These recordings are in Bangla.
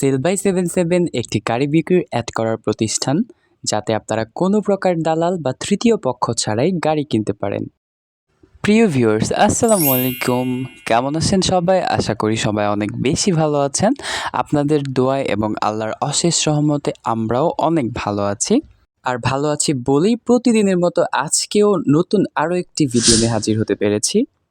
সেল বাই সেভেন সেভেন একটি গাড়ি বিক্রির অ্যাড করার প্রতিষ্ঠান, যাতে আপনারা কোনো প্রকার দালাল বা তৃতীয় পক্ষ ছাড়াই গাড়ি কিনতে পারেন। প্রিয় ভিউয়ার্স আসসালামু আলাইকুম। কেমন আছেন সবাই? আশা করি সবাই অনেক বেশি ভালো আছেন। আপনাদের দোয়ায় এবং আল্লাহর অশেষ সহমতে আমরাও অনেক ভালো আছি। আর ভালো আছি বলেই প্রতিদিনের মতো আজকেও নতুন আরও একটি ভিডিও নিয়ে হাজির হতে পেরেছি।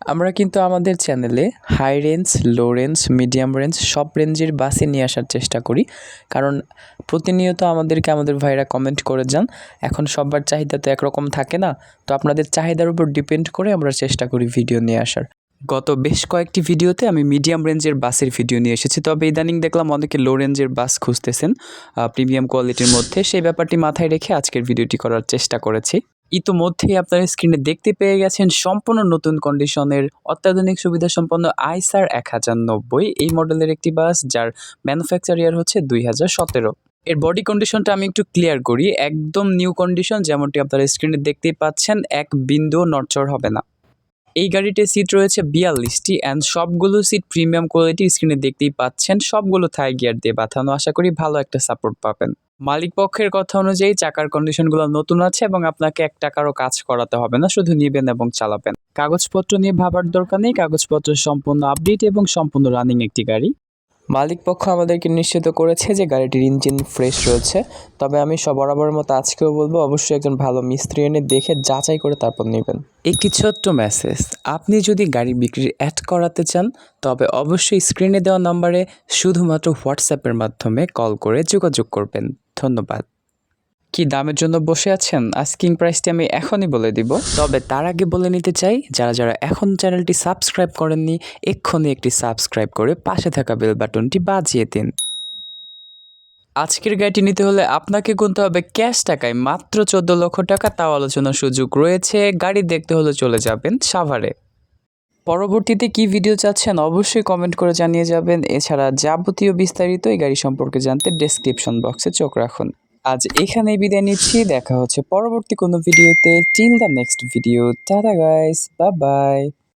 আমরা কিন্তু আমাদের চ্যানেলে high range low range medium range সব রেঞ্জের বাসে নিয়ে আসার চেষ্টা করি। কারণ প্রতিনিয়ত আমাদেরকে আমাদের ভাইরা কমেন্ট করে যান, এখন সবার চাহিদা তো একরকম থাকে না, তো আপনাদের চাহিদার উপর ডিপেন্ড করে আমরা চেষ্টা করি ভিডিও নিয়ে আসার। গত বেশ কয়েকটি ভিডিওতে আমি মিডিয়াম রেঞ্জের বাসের ভিডিও নিয়ে এসেছি, তবে ইদানিং দেখলাম অনেকে লো রেঞ্জের বাস খুঁজতেছেন প্রিমিয়াম কোয়ালিটির মধ্যে। সেই ব্যাপারটি মাথায় রেখে আজকের ভিডিওটি করার চেষ্টা করেছি। ইতোমধ্যেই আপনারা স্ক্রিনে দেখতে পেয়ে গেছেন সম্পূর্ণ নতুন কন্ডিশনের অত্যাধুনিক সুবিধা সম্পন্ন আইসার এক হাজার নব্বই এই মডেলের একটি বাস যার ম্যানুফ্যাকচার ইয়ার হচ্ছে দুই হাজার সতেরো। এর বডি কন্ডিশনটা আমি একটু ক্লিয়ার করি। একদম নিউ কন্ডিশন যেমনটি আপনারা স্ক্রিনে দেখতেই পাচ্ছেন, এক বিন্দু নড়চড় হবে না। এই গাড়িতে সিট রয়েছে বিয়াল্লিশটি অ্যান্ড সবগুলো সিট প্রিমিয়াম কোয়ালিটি স্ক্রিনে দেখতেই পাচ্ছেন। সবগুলো থাই গিয়ার দিয়ে বাঁধানো। আশা করি ভালো একটা সাপোর্ট পাবেন। মালিক পক্ষের কথা অনুযায়ী চাকার কন্ডিশনগুলো নতুন আছে এবং আপনাকে এক টাকারও কাজ করাতে হবে না, শুধু নেবেন এবং চালাবেন। কাগজপত্র নিয়ে ভাবার দরকার নেই। কাগজপত্র সম্পূর্ণ আপডেট এবং সম্পূর্ণ রানিং একটি গাড়ি। মালিক পক্ষ আমাদেরকে নিশ্চিত করেছে যে গাড়িটির ইঞ্জিন ফ্রেশ রয়েছে। তবে আমি সব বরাবরের মতো আজকেও বলব, অবশ্যই একজন ভালো মিস্ত্রি এনে দেখে যাচাই করে তারপর নেবেন। একটি ছোট্ট মেসেজ আপনি যদি গাড়ি বিক্রির অ্যাড করাতে চান, তবে অবশ্যই স্ক্রিনে দেওয়া নম্বরে শুধুমাত্র হোয়াটসঅ্যাপের মাধ্যমে কল করে যোগাযোগ করবেন। ধন্যবাদ। কি দামের জন্য বসে আছেন? আস্কিং প্রাইসটি আমি এখনই বলে দিব। তবে তার আগে বলে নিতে চাই, যারা যারা এখন চ্যানেলটি সাবস্ক্রাইব করেননি, এক্ষুনি একটি সাবস্ক্রাইব করে পাশে থাকা বেল বাটনটি বাজিয়ে দিন। আজকের গাড়িটি নিতে হলে আপনাকে গুনতে হবে ক্যাশ টাকায় মাত্র চোদ্দ লক্ষ টাকা। তাও আলোচনার সুযোগ রয়েছে। গাড়ি দেখতে হলে চলে যাবেন সাভারে। পরবর্তীতে কি ভিডিও চাচ্ছেন অবশ্যই কমেন্ট করে জানিয়ে যাবেন। এছাড়া যাবতীয় বিস্তারিত এই গাড়ি সম্পর্কে জানতে ডেসক্রিপশন বক্সে চোখ রাখুন। আজ এখানেই বিদায় নিচ্ছি, দেখা হচ্ছে পরবর্তী কোনো ভিডিওতে। Till the next video tata guys bye bye